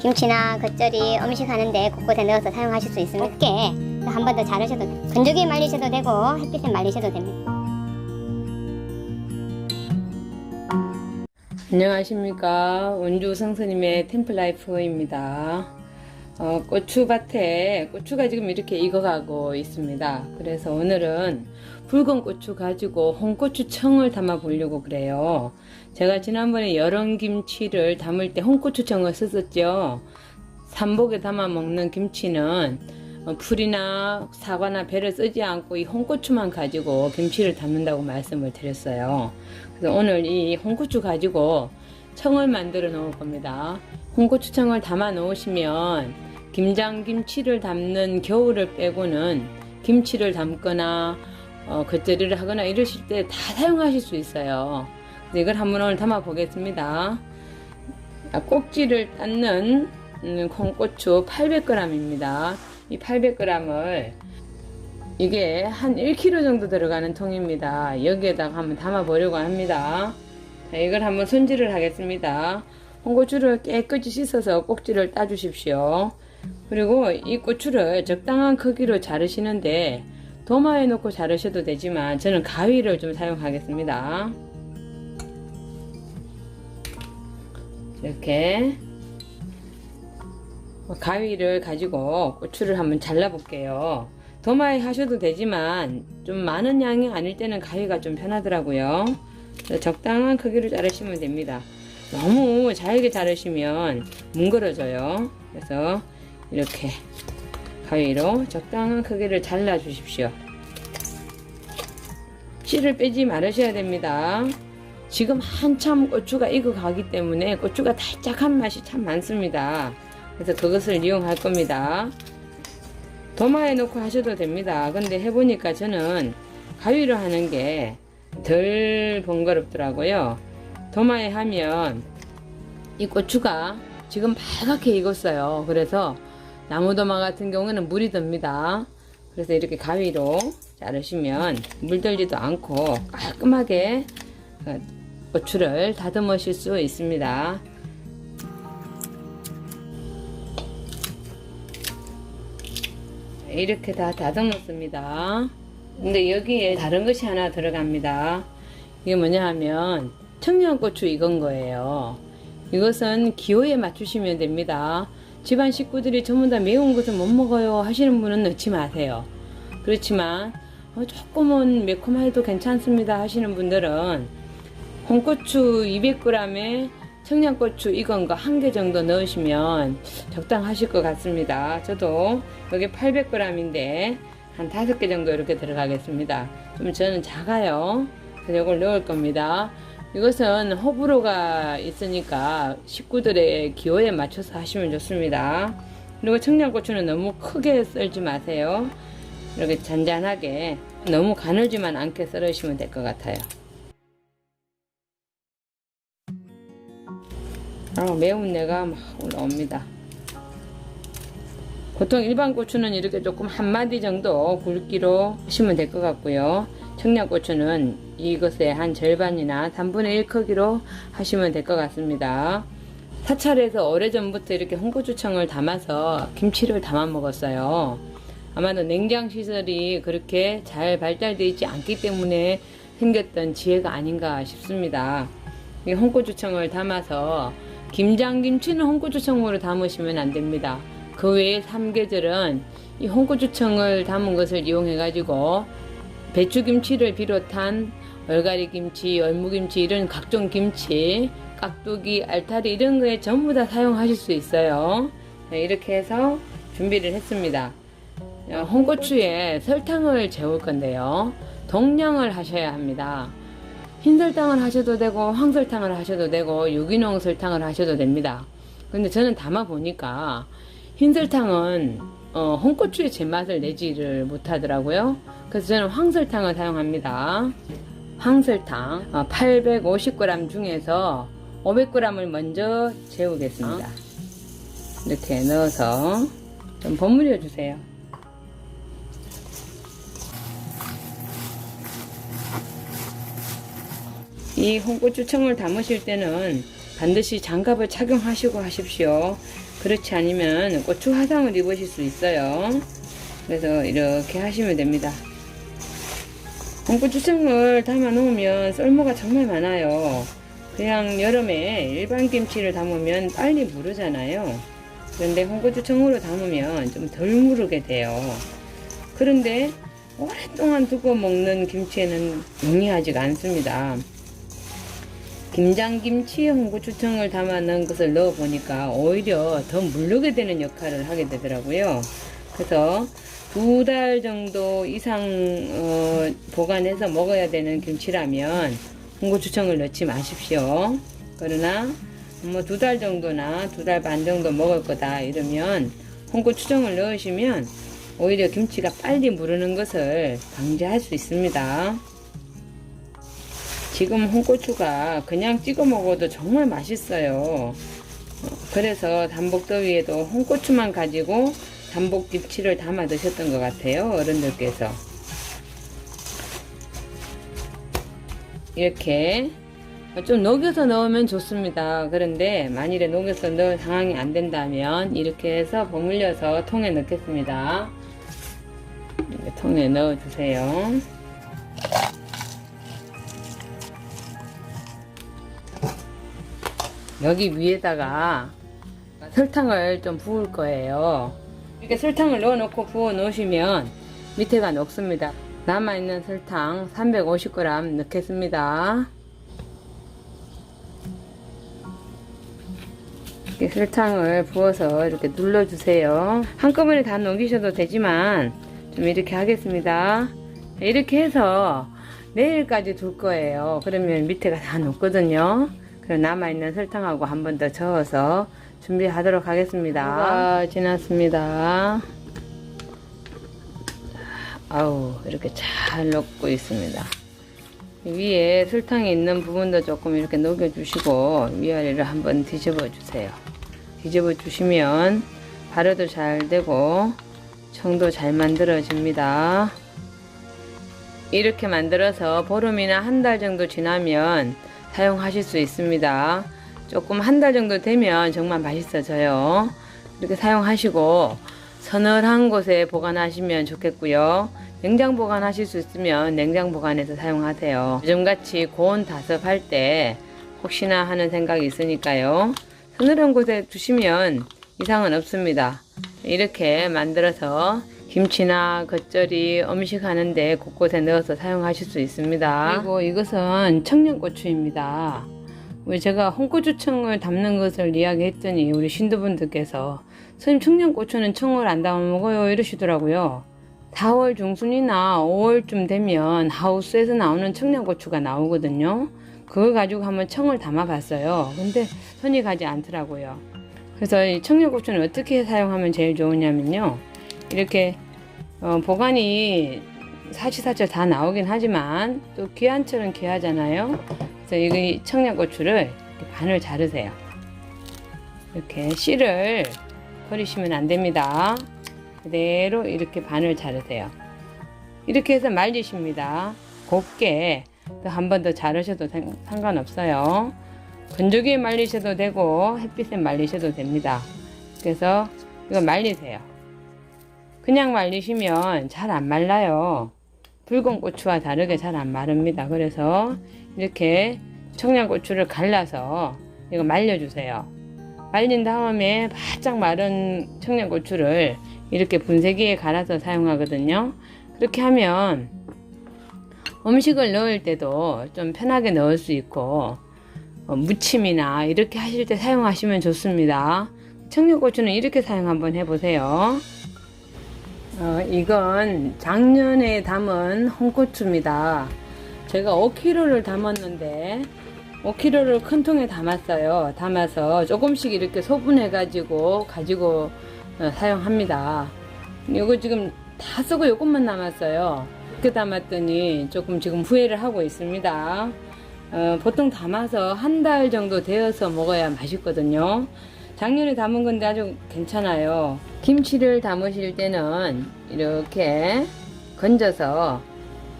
김치나 겉절이 음식 하는데 곳곳에 넣어서 사용하실 수 있으면 곱게 한 번 더 자르셔도. 건조기에 말리셔도 되고 햇빛에 말리셔도 됩니다. 안녕하십니까 원주 성스님의 템플라이프입니다 어, 고추밭에 고추가 지금 이렇게 익어가고 있습니다 그래서 오늘은 붉은 고추 가지고 홍고추청을 담아 보려고 그래요 제가 지난번에 여름김치를 담을 때 홍고추청을 썼었죠 삼복에 담아 먹는 김치는 어, 풀이나 사과나 배를 쓰지 않고 이 홍고추만 가지고 김치를 담는다고 말씀을 드렸어요. 그래서 오늘 이 홍고추 가지고 청을 만들어 놓을 겁니다. 홍고추청을 담아 놓으시면 김장김치를 담는 겨울을 빼고는 김치를 담거나 어, 겉절이를 하거나 이러실 때 다 사용하실 수 있어요. 이걸 한번 오늘 담아 보겠습니다. 아, 꼭지를 닦는 음, 콩고추 800g입니다. 이 800g을 이게 한 1kg 정도 들어가는 통입니다. 여기에다가 한번 담아 보려고 합니다. 자, 이걸 한번 손질을 하겠습니다. 홍고추를 깨끗이 씻어서 꼭지를 따 주십시오. 그리고 이 고추를 적당한 크기로 자르시는데 도마에 놓고 자르셔도 되지만 저는 가위를 좀 사용하겠습니다. 이렇게 가위를 가지고 고추를 한번 잘라 볼게요. 도마에 하셔도 되지만 좀 많은 양이 아닐 때는 가위가 좀 편하더라고요. 적당한 크기로 자르시면 됩니다. 너무 잘게 자르시면 뭉그러져요. 그래서 이렇게 가위로 적당한 크기를 잘라 주십시오. 씨를 빼지 말으셔야 됩니다. 지금 한참 고추가 익어가기 때문에 고추가 달짝한 맛이 참 많습니다. 그래서 그것을 이용할 겁니다. 도마에 놓고 하셔도 됩니다. 근데 해보니까 저는 가위로 하는 게 덜 번거롭더라고요. 도마에 하면 이 고추가 지금 빨갛게 익었어요. 그래서 나무도마 같은 경우는 물이 듭니다. 그래서 이렇게 가위로 자르시면 물들지도 않고 깔끔하게 어, 고추를 다듬으실 수 있습니다. 이렇게 다 다듬었습니다. 근데 여기에 다른 것이 하나 들어갑니다. 이게 뭐냐 하면 청양고추 익은 거예요. 이것은 기호에 맞추시면 됩니다. 집안 식구들이 전부 다 매운 것을 못 먹어요 하시는 분은 넣지 마세요. 그렇지만 어, 조금은 매콤해도 괜찮습니다 하시는 분들은 홍고추 200g에 청양고추 익은 거 한 개 정도 넣으시면 적당하실 것 같습니다. 저도 여기 800g인데 한 다섯 개 정도 이렇게 들어가겠습니다. 좀 저는 작아요. 그래서 이걸 넣을 겁니다. 이것은 호불호가 있으니까 식구들의 기호에 맞춰서 하시면 좋습니다. 그리고 청양고추는 너무 크게 썰지 마세요. 이렇게 잔잔하게 너무 가늘지만 않게 썰으시면 될 것 같아요. 아, 매운 내가 막 올라옵니다. 보통 일반 고추는 이렇게 조금 한 마디 정도 굵기로 하시면 될 것 같고요. 청양고추는 이것의 한 절반이나 3분의 1 크기로 하시면 될 것 같습니다. 사찰에서 오래전부터 이렇게 홍고추청을 담아서 김치를 담아 먹었어요. 아마도 냉장 시설이 그렇게 잘 발달되어 있지 않기 때문에 생겼던 지혜가 아닌가 싶습니다. 이 홍고추청을 담아서 김장김치는 홍고추청으로 담으시면 안 됩니다. 그 외에 삼계절은 이 홍고추청을 담은 것을 이용해 가지고 배추김치를 비롯한 얼갈이김치, 열무김치 이런 각종 김치, 깍두기, 알타리 이런 거에 전부 다 사용하실 수 있어요. 네, 이렇게 해서 준비를 했습니다. 어, 홍고추에 설탕을 재울 건데요. 동량을 하셔야 합니다. 흰 설탕을 하셔도 되고 황설탕을 하셔도 되고 유기농 설탕을 하셔도 됩니다. 근데 저는 담아 보니까 흰 설탕은 어, 홍고추의 제맛을 내지를 못하더라고요. 그래서 저는 황설탕을 사용합니다. 황설탕 어, 850g 중에서 500g을 먼저 재우겠습니다. 이렇게 넣어서 좀 버무려 주세요. 이이 홍고추청을 담으실 때는 반드시 장갑을 착용하시고 하십시오. 그렇지 않으면 고추 화상을 입으실 수 있어요. 그래서 이렇게 하시면 됩니다. 홍고추청을 담아 놓으면 썰모가 정말 많아요. 그냥 여름에 일반 김치를 담으면 빨리 무르잖아요. 그런데 홍고추청으로 담으면 좀 덜 무르게 돼요. 그런데 오랫동안 두고 먹는 김치에는 용이하지가 않습니다. 김장김치에 홍고추청을 담아 넣은 것을 넣어 보니까 오히려 더 물르게 되는 역할을 하게 되더라고요. 그래서 두 달 정도 이상 어, 보관해서 먹어야 되는 김치라면 홍고추청을 넣지 마십시오. 그러나 뭐 두 달 정도나 두 달 반 정도 먹을 거다 이러면 홍고추청을 넣으시면 오히려 김치가 빨리 무르는 것을 방지할 수 있습니다. 지금 홍고추가 그냥 찍어 먹어도 정말 맛있어요. 어, 그래서 단복더위에도 홍고추만 가지고 단복김치를 담아 드셨던 것 같아요. 어른들께서. 이렇게 좀 녹여서 넣으면 좋습니다. 그런데 만일에 녹여서 넣을 상황이 안 된다면 이렇게 해서 버물려서 통에 넣겠습니다. 통에 넣어주세요. 여기 위에다가 설탕을 좀 부을 거예요. 이렇게 설탕을 넣어 놓고 부어 놓으시면 밑에가 녹습니다. 남아있는 설탕 350g 넣겠습니다. 이렇게 설탕을 부어서 이렇게 눌러주세요. 한꺼번에 다 녹이셔도 되지만 좀 이렇게 하겠습니다. 이렇게 해서 내일까지 둘 거예요. 그러면 밑에가 다 녹거든요. 그럼 남아있는 설탕하고 한 번 더 저어서 준비하도록 하겠습니다. 지났습니다. 아우 이렇게 잘 녹고 있습니다. 위에 설탕이 있는 부분도 조금 이렇게 녹여주시고 위아래를 한번 뒤집어 주세요. 뒤집어 주시면 발효도 잘 되고 청도 잘 만들어집니다. 이렇게 만들어서 보름이나 한 달 정도 지나면 사용하실 수 있습니다. 조금 한 달 정도 되면 정말 맛있어져요. 이렇게 사용하시고 서늘한 곳에 보관하시면 좋겠고요. 냉장 보관하실 수 있으면 냉장 보관해서 사용하세요. 요즘같이 고온 다습할 때 혹시나 하는 생각이 있으니까요. 서늘한 곳에 두시면 이상은 없습니다. 이렇게 만들어서 김치나 겉절이 음식 하는데 곳곳에 넣어서 사용하실 수 있습니다. 그리고 이것은 청양고추입니다. 왜 제가 홍고추청을 담는 것을 이야기했더니 우리 신도분들께서 선생님 청양고추는 청을 안 담아 먹어요 이러시더라고요. 4월 중순이나 5월쯤 되면 하우스에서 나오는 청양고추가 나오거든요. 그걸 가지고 한번 청을 담아봤어요. 근데 손이 가지 않더라고요. 그래서 이 청양고추는 어떻게 사용하면 제일 좋으냐면요. 이렇게 어, 보관이 사시사철 다 나오긴 하지만 또 귀한철은 귀하잖아요. 그래서 이 청양고추를 반을 자르세요. 이렇게 씨를 버리시면 안 됩니다. 그대로 이렇게 반을 자르세요. 이렇게 해서 말리십니다. 곱게 한 번 더 자르셔도 상- 상관없어요. 건조기에 말리셔도 되고 햇빛에 말리셔도 됩니다. 그래서 이거 말리세요. 그냥 말리시면 잘 안 말라요. 붉은 고추와 다르게 잘 안 마릅니다. 그래서 이렇게 청양고추를 갈라서 이거 말려주세요. 말린 다음에 바짝 마른 청양고추를 이렇게 분쇄기에 갈아서 사용하거든요. 그렇게 하면 음식을 넣을 때도 좀 편하게 넣을 수 있고 어, 무침이나 이렇게 하실 때 사용하시면 좋습니다. 청양고추는 이렇게 사용 한번 해보세요. 어, 이건 작년에 담은 홍고추입니다. 제가 5kg를 담았는데 5kg를 큰 통에 담았어요. 담아서 조금씩 이렇게 소분해 가지고 가지고 어, 사용합니다. 이거 지금 다 쓰고 이것만 남았어요. 이렇게 담았더니 조금 지금 후회를 하고 있습니다. 어, 보통 담아서 한 달 정도 되어서 먹어야 맛있거든요. 작년에 담은 건데 아주 괜찮아요. 김치를 담으실 때는 이렇게 건져서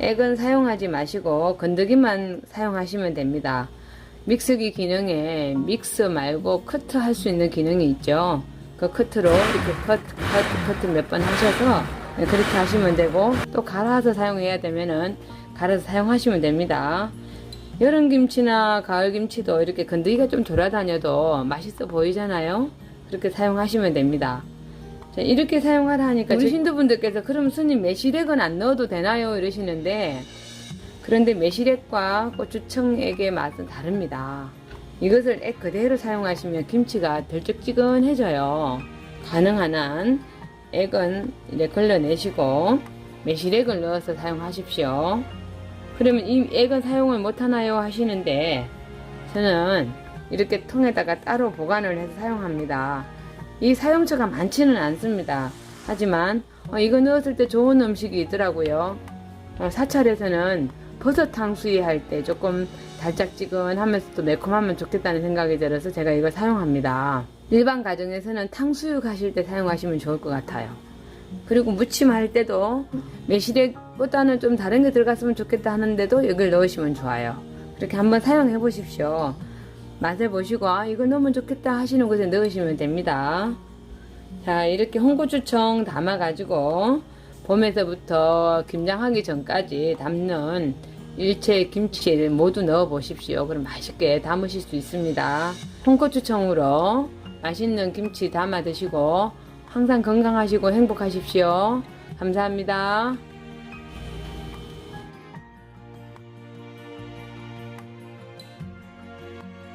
액은 사용하지 마시고 건더기만 사용하시면 됩니다. 믹서기 기능에 믹서 말고 커트 할 수 있는 기능이 있죠. 그 커트로 이렇게 커트, 커트, 커트 몇 번 하셔서 네, 그렇게 하시면 되고 또 갈아서 사용해야 되면은 갈아서 사용하시면 됩니다. 여름 김치나 가을 김치도 이렇게 건더기가 좀 돌아다녀도 맛있어 보이잖아요. 그렇게 사용하시면 됩니다. 자, 이렇게 사용하라 하니까 우리 신도분들께서 그럼 스님 매실액은 안 넣어도 되나요? 이러시는데 그런데 매실액과 고추청액의 맛은 다릅니다. 이것을 액 그대로 사용하시면 김치가 덜쩍지근해져요. 가능한 한 액은 이렇게 걸러내시고 매실액을 넣어서 사용하십시오. 그러면 이 액은 사용을 못하나요? 하시는데 저는 이렇게 통에다가 따로 보관을 해서 사용합니다. 이 사용처가 많지는 않습니다. 하지만 어, 이거 넣었을 때 좋은 음식이 있더라고요. 어, 사찰에서는 버섯 탕수위 할때 조금 달짝지근하면서도 매콤하면 좋겠다는 생각이 들어서 제가 이걸 사용합니다. 일반 가정에서는 탕수육 하실 때 사용하시면 좋을 것 같아요. 그리고 무침 할 때도 매실액보다는 좀 다른 게 들어갔으면 좋겠다 하는데도 이걸 넣으시면 좋아요. 그렇게 한번 사용해 보십시오. 맛을 보시고 아, 이거 넣으면 좋겠다 하시는 곳에 넣으시면 됩니다. 자 이렇게 홍고추청 담아가지고 봄에서부터 김장하기 전까지 담는 일체 김치를 모두 넣어 보십시오. 그럼 맛있게 담으실 수 있습니다. 홍고추청으로 맛있는 김치 담아 드시고 항상 건강하시고 행복하십시오. 감사합니다.